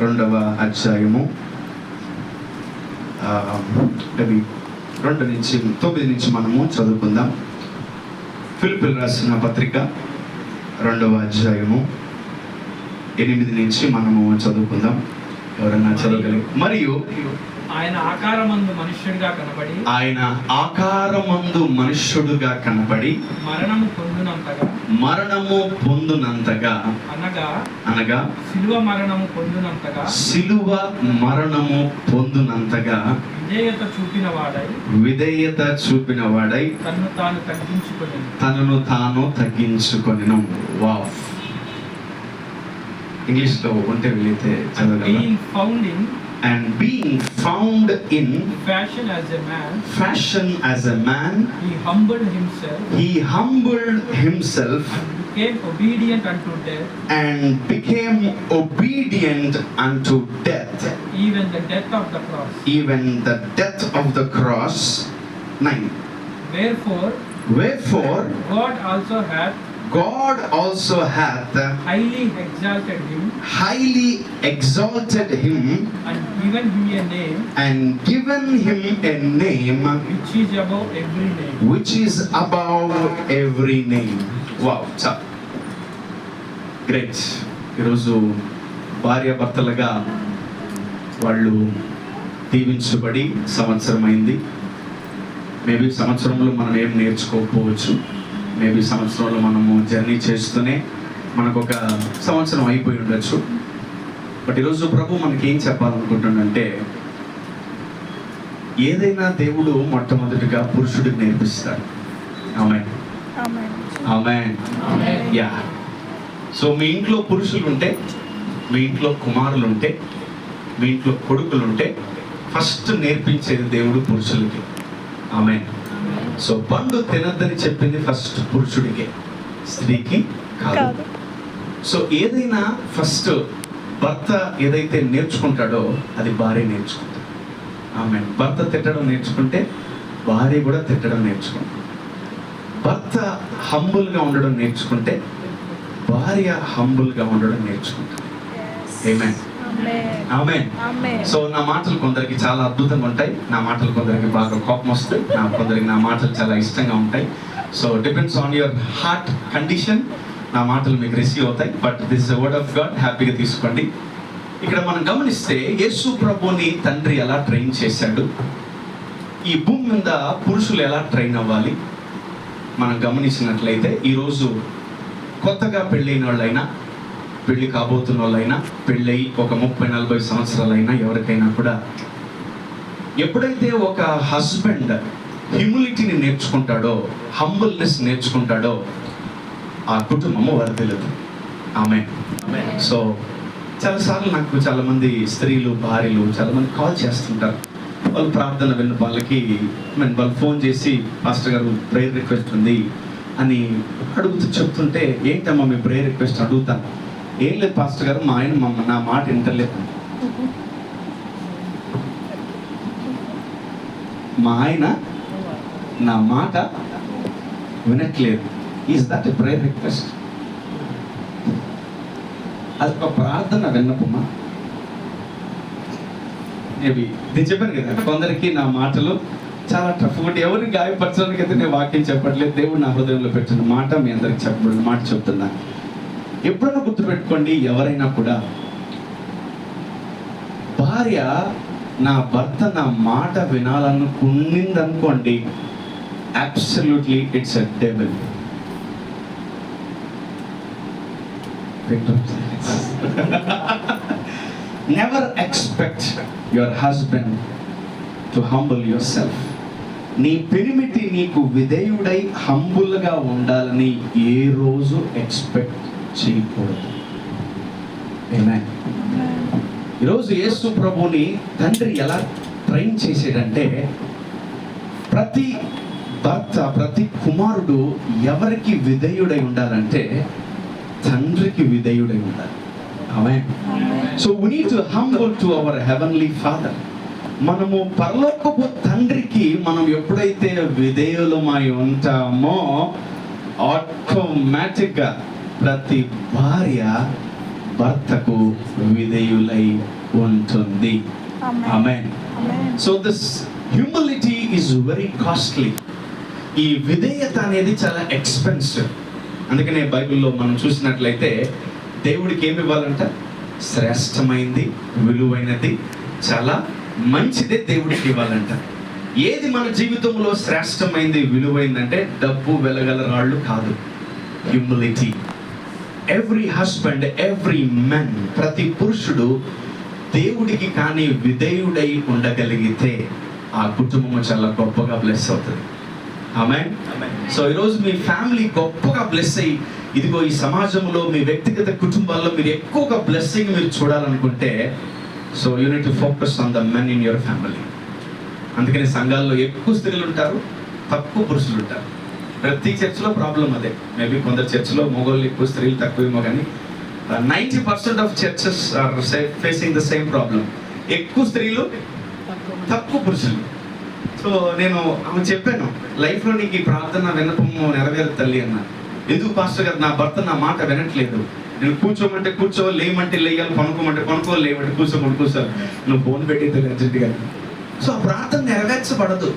రెండవ అధ్యాయము. రెండు నుంచి తొమ్మిది నుంచి మనము చదువుకుందాం. ఫిలిపిల్ రాసిన పత్రిక రెండవ అధ్యాయము. ఎనిమిది నుంచి మనము చదువుకుందాం. ఎవరన్నా చదవగలి మరియు ఆయన ఆకారమందు మనుష్యుడిగా కనబడి ఆయన ఆకారమందు మనుష్యుడుగా కనబడి మరణము పొందినంతగా మరణము పొందునంతగా. అనగా అనగా శిలువ మరణము పొందినంతగా సిలువ మరణము పొందునంతగా. విధేయత చూపిన వాడై విధేయత చూపిన వాడై తన్ను తాను తగ్గించుకొని తనను తాను తగ్గించుకొనిను. వావ్. ఇంగ్లీష్లో ఉంటే found in and being found in fashion as a man fashion as a man he humbled himself he humbled himself and became obedient unto death. and became obedient unto death. Even the death of the cross. Even the death of the cross. 9 wherefore wherefore god also hath god also hath highly exalted him highly exalted him and given him a name and given him a name which is above every name which is above every name. Wow చా. Great ఈరోజు భార్యాభర్తలుగా వాళ్ళు దీవించబడి సంవత్సరం అయింది maybe సంవత్సరంలో మనం ఏం నేర్చుకోకపోవచ్చు. Maybe సంవత్సరంలో మనము జర్నీ చేస్తూనే మనకు ఒక సంవత్సరం అయిపోయి ఉండొచ్చు. బట్ ఈరోజు ప్రభు మనకి ఏం చెప్పాలనుకుంటుండంటే ఏదైనా దేవుడు మొట్టమొదటిగా పురుషుడికి నేర్పిస్తాడు. ఆమె ఆమె యా సో మీ ఇంట్లో పురుషులు ఉంటే మీ ఇంట్లో కుమారులు ఉంటే మీ ఇంట్లో కొడుకులు ఉంటే ఫస్ట్ నేర్పించేది దేవుడు పురుషులకి. ఆమె సో పండు తినద్దని చెప్పింది ఫస్ట్ పురుషుడికే. స్త్రీకి కాదు. సో ఏదైనా ఫస్ట్ భర్త ఏదైతే నేర్చుకుంటాడో అది భార్య నేర్చుకుంటాడు ఆమె భర్త తిట్టడం నేర్చుకుంటే భార్య కూడా తిట్టడం నేర్చుకుంటుంది. భర్త హంబుల్గా ఉండడం నేర్చుకుంటే భార్య హంబుల్గా ఉండడం నేర్చుకుంటుంది. Amen. సో నా మాటలు కొందరికి చాలా అద్భుతంగా ఉంటాయి. నా మాటలు కొందరికి బాగా కోపం వస్తాయి నా కొందరికి నా మాటలు చాలా ఇష్టంగా ఉంటాయి. So depends on your heart condition నా మాటలు మీకు రిసీవ్ అవుతాయి. But this word of God హ్యాపీగా తీసుకోండి. ఇక్కడ మనం గమనిస్తే యేసు ప్రభుని తండ్రి ఎలా ట్రైన్ చేశాడు? ఈ భూమి మీద పురుషులు ఎలా ట్రైన్ అవ్వాలి? మనం గమనించినట్లయితే ఈరోజు కొత్తగా పెళ్ళైన వాళ్ళైనా పెళ్ళి కాబోతున్న వాళ్ళైనా పెళ్ళై ఒక ముప్పై నలభై సంవత్సరాలైనా ఎవరికైనా కూడా ఎప్పుడైతే ఒక హస్బెండ్ హ్యూమిలిటీని నేర్చుకుంటాడో హంబుల్నెస్ నేర్చుకుంటాడో ఆ కుటుంబము వర్ధిల్లదు ఆమె సో చాలాసార్లు నాకు చాలామంది స్త్రీలు భార్యలు చాలామంది కాల్ చేస్తుంటారు. వాళ్ళు ప్రార్థన వెళ్ళిన వాళ్ళకి మేము వాళ్ళు ఫోన్ చేసి మాస్టర్ గారు ప్రేయర్ రిక్వెస్ట్ ఉంది అని అడుగుతూ చెప్తుంటే ఏంటమ్మా మీ ప్రేయర్ రిక్వెస్ట్? అడుగుతాను. ఏం లేదు పాస్టర్ గారు మా ఆయన మమ్మ నా మాట వింటలేదు. మా ఆయన నా మాట వినట్లేదు. Is that a prayer request అది ఒక ప్రార్థన విన్నపమా? మేబీ నేను చెప్పాను కదా కొందరికి నా మాటలు చాలా టఫ్ ఒకటి ఎవరిని గాయపరచడానికి అయితే నేను వాక్యం చెప్పట్లేదు. దేవుడు నా హృదయంలో పెట్టిన మాట మీ అందరికి చెప్పబడిన మాట చెప్తున్నాను ఎప్పుడైనా గుర్తుపెట్టుకోండి ఎవరైనా కూడా. భార్య నా భర్త నా మాట వినాలనుకునిందనుకోండి absolutely it's a devil never expect your husband to humble yourself నీ పెరిమిటి నీకు విధేయుడై హంబుల్గా ఉండాలని ఏ రోజు ఎక్స్పెక్ట్ చేయకూడదు Amen. ఈరోజు యేసు ప్రభుని తండ్రి ఎలా ట్రైన్ చేసేదంటే ప్రతి భర్త ప్రతి కుమారుడు ఎవరికి విధేయుడై ఉండాలంటే తండ్రికి విధేయుడై ఉండాలి. ఆమె so we need to humble to our heavenly father మనము పరలోకపు తండ్రికి మనం ఎప్పుడైతే విధేయులమై ఉంటామో ఆటోమేటిక్గా ప్రతి భార్య భర్తకు విధేయులై ఉంటుంది. ఆమె so this humility is very costly ఈ విధేయత అనేది చాలా ఎక్స్పెన్సివ్ అందుకనే బైబిల్లో మనం చూసినట్లయితే దేవుడికి ఏమి ఇవ్వాలంట? శ్రేష్టమైంది విలువైనది చాలా మంచిదే దేవుడికి ఇవ్వాలంట. ఏది మన జీవితంలో శ్రేష్టమైంది విలువైందంటే డబ్బు వెలగల రాళ్ళు కాదు. Humility every husband every men ప్రతి పురుషుడు దేవుడికి కానీ విధేయుడై ఉండగలిగితే ఆ కుటుంబం చాలా గొప్పగా బ్లెస్ అవుతుంది. ఆమె సో ఈరోజు మీ ఫ్యామిలీ గొప్పగా బ్లెస్ అయ్యి ఇదిగో ఈ సమాజంలో మీ వ్యక్తిగత కుటుంబాల్లో మీరు ఎక్కువగా బ్లెస్సింగ్ మీరు చూడాలనుకుంటే so you need focus on the men in your family అందుకని సంఘాల్లో ఎక్కువ స్త్రీలు ఉంటారు తక్కువ పురుషులు ఉంటారు. ప్రతి చర్చ్లో ప్రాబ్లం అదే. మేబీ కొందరు చర్చ్లో మొగోళ్ళు ఎక్కువ స్త్రీలు తక్కువేమో కానీ ninety percent of churches are facing the same problem ఎక్కువ స్త్రీలు తక్కువ పురుషులు. సో నేను ఆమె చెప్పాను లైఫ్లో నీకు ఈ ప్రార్థన విన్నపము నెరవేరు తల్లి అన్న. ఎందుకు పాస్టర్ గారు? నా భర్త నా మాట వినట్లేదు. నేను కూర్చోమంటే కూర్చో లేమంటే లేయాలి కొనుక్కోమంటే కొనుక్కో లేమంటే కూర్చోమంటే కూర్చోాలి నువ్వు ఫోన్ పెట్టి అర్జెంట్గా సో ఆ ప్రార్థన నెరవేర్చబడదు.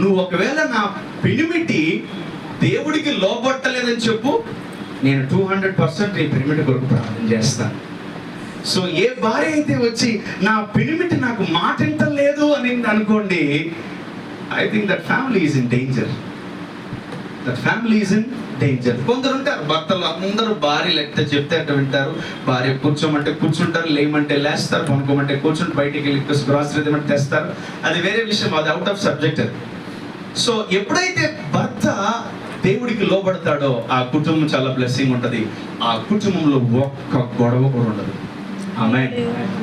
నువ్వు ఒకవేళ నా పెనిమిటి దేవుడికి లోబట్టలేదని చెప్పు. నేను టూ హండ్రెడ్ పర్సెంట్ ఈ పిరిమిట్ కొరకు ప్రార్థన చేస్తాను. సో ఏ భార్య అయితే వచ్చి నా పిరిమిట్ నాకు మాట లేదు అని అనుకోండి I think that family is in danger that family is in danger కొందరు ఉంటారు భర్తలు అందరూ భార్య ఎట్ట చెప్తే అట్ట వింటారు. భార్య కూర్చోమంటే కూర్చుంటారు లేమంటే లేస్తారు పనుకోమంటే కూర్చుంటే బయటికి వెళ్ళి గ్రాసరీ ఏమంటే తెస్తారు. అది వేరే విషయం అది అవుట్ ఆఫ్ సబ్జెక్ట్ అది. సో ఎప్పుడైతే భర్త దేవుడికి లోబడతాడో ఆ కుటుంబం చాలా బ్లెస్సింగ్ ఉంటుంది. ఆ కుటుంబంలో ఒక్క గొడవ కూడా ఉండదు.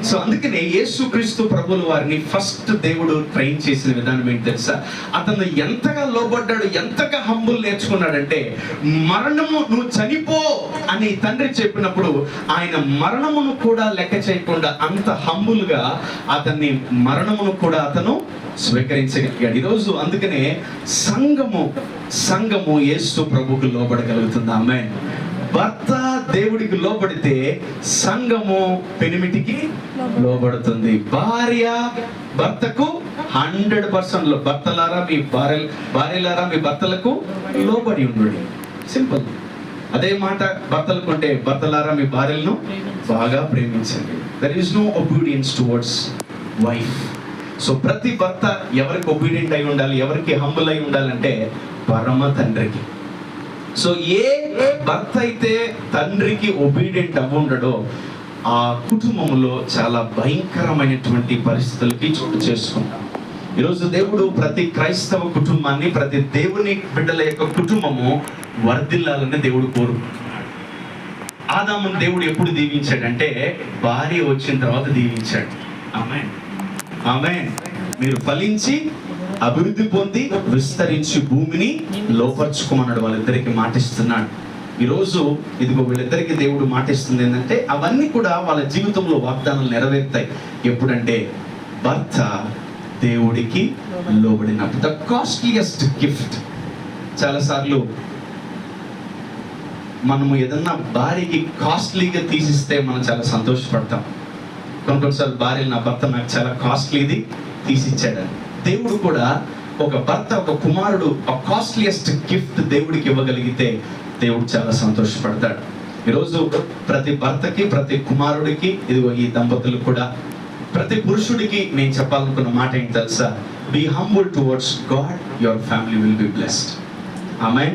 సో అందుకనే యేసుక్రీస్తు ప్రభులు వారిని ఫస్ట్ దేవుడు ట్రైన్ చేసిన విధానం ఏంటి తెలుసా? అతను ఎంతగా లోబడ్డాడు ఎంతగా హంబుల్ నేర్చుకున్నాడంటే మరణము నువ్వు చనిపో అని తండ్రి చెప్పినప్పుడు ఆయన మరణమును కూడా లెక్క చేయకుండా అంత హంబుల్గా అతన్ని మరణమును కూడా అతను స్వీకరించగలిగాడు. ఈరోజు అందుకనే సంఘము సంఘము యేసు ప్రభుకు లోబడగలుగుతుంది. ఆమె భర్త దేవుడికి లోబడితే సంఘము పెనిమిటికి లోబడుతుంది. భార్య భర్తకు హండ్రెడ్ పర్సెంట్ భర్తలారా మీ భార్య భార్యలారా మీ భర్తలకు లోబడి ఉండండి. సింపుల్. అదే మాట భర్తలకు కొంటే భర్తలారా మీ భార్యలను బాగా ప్రేమించండి. There is no obedience towards wife so ప్రతి భర్త ఎవరికి ఒబీడియంట్ అయి ఉండాలి ఎవరికి హంబుల్ అయి ఉండాలంటే పరమ తండ్రికి. సో ఏ భర్త అయితే తండ్రికి ఒబీడియంట్ అవ్వుండడో ఆ కుటుంబంలో చాలా భయంకరమైనటువంటి పరిస్థితులకి చోటు చేసుకుంటాం. ఈరోజు దేవుడు ప్రతి క్రైస్తవ కుటుంబాన్ని ప్రతి దేవుని బిడ్డల యొక్క కుటుంబము వర్ధిల్లాలని దేవుడు కోరుకుంటున్నాడు. ఆదామును దేవుడు ఎప్పుడు దీవించాడంటే భార్య వచ్చిన తర్వాత దీవించాడు. ఆమె ఆమె మీరు ఫలించి అభివృద్ధి పొంది విస్తరించి భూమిని లోపరుచుకోమన్నాడు వాళ్ళిద్దరికి మాటిస్తున్నాడు. ఈరోజు ఇదిగో వీళ్ళిద్దరికి దేవుడు మాటిస్తుంది ఏంటంటే అవన్నీ కూడా వాళ్ళ జీవితంలో వాగ్దానాలు నెరవేరుతాయి. ఎప్పుడంటే భర్త దేవుడికి లోబడినప్పుడు. ద కాస్ట్లీయెస్ట్ గిఫ్ట్ చాలాసార్లు మనము ఏదన్నా భార్యకి కాస్ట్లీగా తీసిస్తే మనం చాలా సంతోషపడతాం. కొన్ని కొన్నిసార్లు భార్యలు నా భర్త నాకు చాలా కాస్ట్లీది తీసిచ్చాడని. దేవుడు కూడా ఒక భర్త ఒక కుమారుడు ఒక కాస్ట్లీయెస్ట్ గిఫ్ట్ దేవుడికి ఇవ్వగలిగితే దేవుడు చాలా సంతోషపడతాడు. ఈరోజు ప్రతి భర్తకి ప్రతి కుమారుడికి ఇదిగో ఈ దంపతులు కూడా ప్రతి పురుషుడికి నేను చెప్పాలనుకున్న మాట ఏంటి తెలుసా? Be humble towards God your family will be blessed ఆమె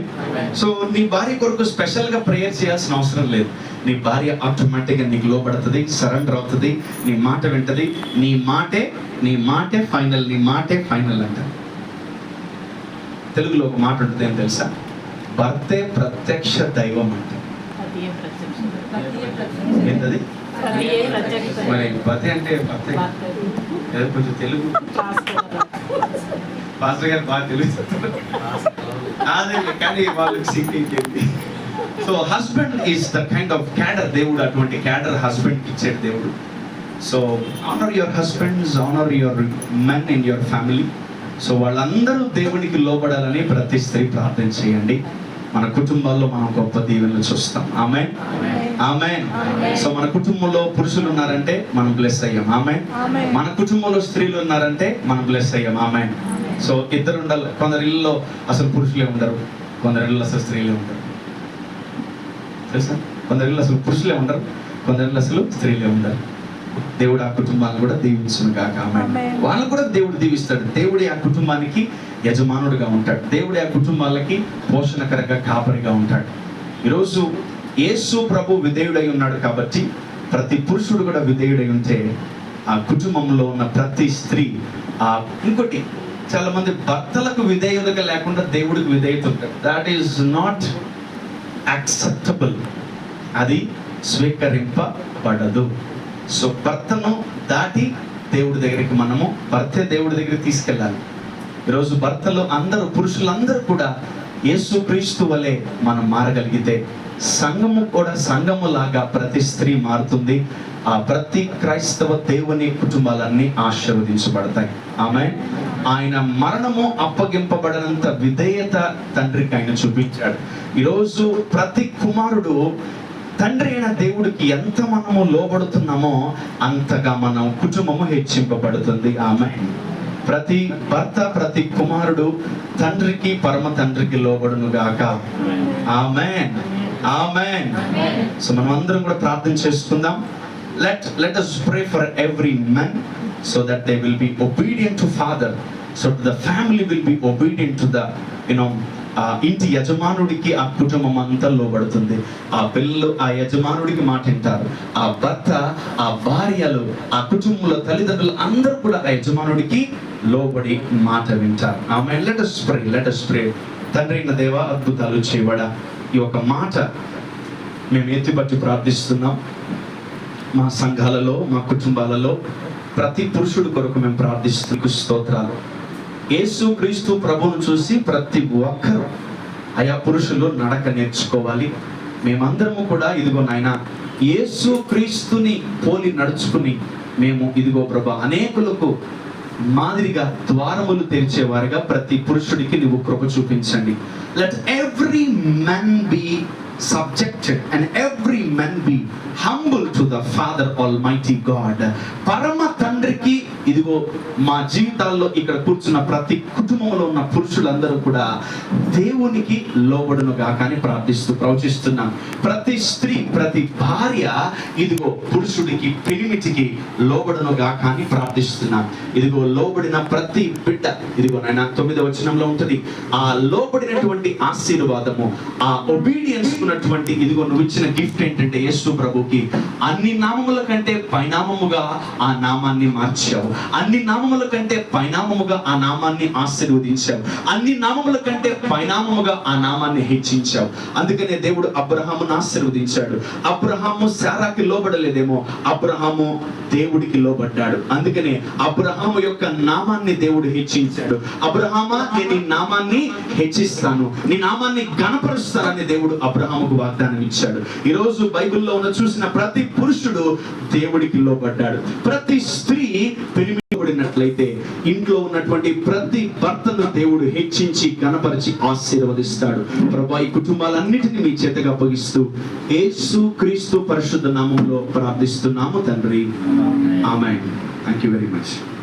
సో నీ భార్య కొరకు స్పెషల్గా ప్రేయర్ చేయాల్సిన అవసరం లేదు. నీ భార్య ఆటోమేటిక్గా నీకు లోపడుతుంది సరెండర్ అవుతుంది నీ మాట వింటది నీ మాటే నీ మాటే ఫైనల్ నీ మాటే ఫైనల్ అంట. తెలుగులో ఒక మాట ఉంటుంది ఏం తెలుసా? భర్తే ప్రత్యక్ష దైవం అంట. ఏంటది? మరి పతి అంటే భర్తే. కొంచెం తెలుగు. పాస్టర్ గారు బాగా తెలుగు చెప్తున్నారు. అదే కానీ వాళ్ళకి సింగ్ ఇంకేంటి so husband is the kind of cadre దేవుడు అటువంటి క్యాడర్ హస్బెండ్ ఇచ్చాడు దేవుడు. So honour your husbands honour your men in your family so వాళ్ళందరూ దేవునికి లోబడాలని ప్రతి స్త్రీ ప్రార్థన చేయండి. మన కుటుంబాల్లో మనం గొప్ప దీవెనలు చూస్తాం. ఆమె ఆమె సో మన కుటుంబంలో పురుషులు ఉన్నారంటే మనం బ్లెస్ అయ్యాం. ఆమె మన కుటుంబంలో స్త్రీలు ఉన్నారంటే మనం బ్లెస్ అయ్యాం. ఆమె సో ఇద్దరు ఉండాలి. కొందరి ఇళ్ళలో అసలు పురుషులే ఉండరు. కొందరి ఇళ్ళలో అసలు స్త్రీలే ఉండరు. తెలుసా? కొందరి ఇళ్ళలో అసలు పురుషులే ఉండరు. కొందరి ఇళ్ళలో అసలు స్త్రీలే ఉండరు. దేవుడు ఆ కుటుంబాన్ని కూడా దీవించును కాక. వాళ్ళని కూడా దేవుడు దీవిస్తాడు. దేవుడి ఆ కుటుంబానికి యజమానుడిగా ఉంటాడు. దేవుడి ఆ కుటుంబాలకి పోషణకరంగా కాపరిగా ఉంటాడు. ఈరోజు యేసు ప్రభు విధేయుడై ఉన్నాడు కాబట్టి ప్రతి పురుషుడు కూడా విధేయుడై ఉంటే ఆ కుటుంబంలో ఉన్న ప్రతి స్త్రీ ఆ ఇంకోటి చాలా మంది భర్తలకు విధేయులుగా లేకుండా దేవుడికి విధేయత ఉంటారు దాట్ ఈస్ నాట్ యాక్సెప్టబుల్ అది స్వీకరింపబడదు. సో భర్తను దాటి దేవుడి దగ్గరికి మనము భర్తే దేవుడి దగ్గరికి తీసుకెళ్ళాలి. ఈరోజు భర్తలు అందరూ పురుషులందరూ కూడా యేసు క్రీస్తు వలె మనం మారగలిగితే సంఘము కూడా సంఘము లాగా ప్రతి స్త్రీ మారుతుంది. ఆ ప్రతి క్రైస్తవ దేవుని కుటుంబాలన్నీ ఆశీర్వదించబడతాయి. ఆమె ఆయన మరణము అప్పగింపబడనంత విధేయత తండ్రికి ఆయన చూపించాడు. ఈరోజు ప్రతి కుమారుడు తండ్రి అయిన దేవుడికి ఎంత మనము లోబడుతున్నామో అంతగా మనం కుటుంబము హెచ్చింపబడుతుంది. ఆమె ప్రతి భర్త ప్రతి కుమారుడు తండ్రికి పరమ తండ్రికి లోబడును గాక. ఆమె ఆమె సో మనం అందరం కూడా ప్రార్థన చేసుకుందాం. Let let us pray for every men so that they will be obedient to father so the family will be obedient to the you know ఆ ఇంటి యజమానుడికి ఆ కుటుంబం అంతా లోబడుతుంది. ఆ పిల్లలు ఆ యజమానుడికి మాట వింటారు. ఆ భర్త ఆ భార్యలు ఆ కుటుంబంలో తల్లిదండ్రులు అందరూ కూడా ఆ యజమానుడికి లోబడి మాట వింటారు. ఆమె లెటస్ స్ప్రే లెటస్ స్ప్రే తండ్రి అయిన దేవ అద్భుతాలు చేయబడా ఈ ఒక మాట మేము ఎత్తిపట్టి ప్రార్థిస్తున్నాం. మా సంఘాలలో మా కుటుంబాలలో ప్రతి పురుషుడు కొరకు మేము ప్రార్థిస్తూ స్తోత్రాలు. యేసు క్రీస్తు ప్రభువును చూసి ప్రతి ఒక్కరూ అయా పురుషులు నడక నేర్చుకోవాలి. మేమందరము కూడా ఇదిగో నాయన యేసు క్రీస్తుని పోలి నడుచుకుని మేము ఇదిగో ప్రభా అనేకులకు మాదిరిగా ద్వారములు తెరిచేవారుగా ప్రతి పురుషుడికి నువ్వు కృప చూపించండి. Let every men be subjected and every men be humble to the father almighty God పరమ తండ్రికి ఇదిగో మా జీవితాల్లో ఇక్కడ కూర్చున్న ప్రతి కుటుంబంలో ఉన్న పురుషులందరూ కూడా దేవునికి లోబడును కానీ ప్రార్థిస్తూ ప్రవచిస్తున్నాం. ప్రతి స్త్రీ ప్రతి భార్య ఇదిగో పురుషుడికి పిలిమిటికి లోబడును కానీ ప్రార్థిస్తున్నాం. ఇదిగో లోబడిన ప్రతి బిడ్డ ఇదిగో నాయన తొమ్మిదో వచనంలో ఉంటుంది ఆ లోబడినటువంటి ఆశీర్వాదము ఆ ఒబీడియన్స్ ఉన్నటువంటి ఇదిగో నువ్వు ఇచ్చిన గిఫ్ట్ ఏంటంటే యేసు ప్రభుకి. అన్ని నామముల కంటే పైనామముగా ఆ నామాన్ని మార్చావు. అన్ని నామముల కంటే పైనామముగా ఆ నామాన్ని ఆశీర్వదించావు. అన్ని నామముల కంటే పైనామముగా ఆ నామాన్ని హెచ్చించావు. అందుకనే దేవుడు అబ్రహామును ఆశీర్వదించాడు. అబ్రహాము శారాకి లోబడలేదేమో అబ్రహాము దేవుడికి లోబడ్డాడు. అందుకనే అబ్రహాము యొక్క నామాన్ని దేవుడు హెచ్చించాడు. అబ్రహామా నేను నీ నామాన్ని హెచ్చిస్తాను. నీ నామాన్ని గణపరుస్తానని దేవుడు అబ్రహాముకు వాగ్దానం ఇచ్చాడు. ఈరోజు బైబిల్లో ఉన్న చూసిన ప్రతి పురుషుడు దేవుడికి లోబడ్డాడు. ప్రతి స్త్రీ పెరిమిబడినట్లయితే ఇంట్లో ఉన్నటువంటి ప్రతి భర్తను దేవుడు హెచ్చించి గణపరిచి ఆశీర్వదిస్తాడు. ప్రభా ఈ కుటుంబాలన్నిటిని మీ చేతగా అప్పగిస్తూ యేసు క్రీస్తు పరిశుద్ధ నామంలో ప్రార్థిస్తున్నాము తండ్రి. ఆమె థ్యాంక్ యూ వెరీ మచ్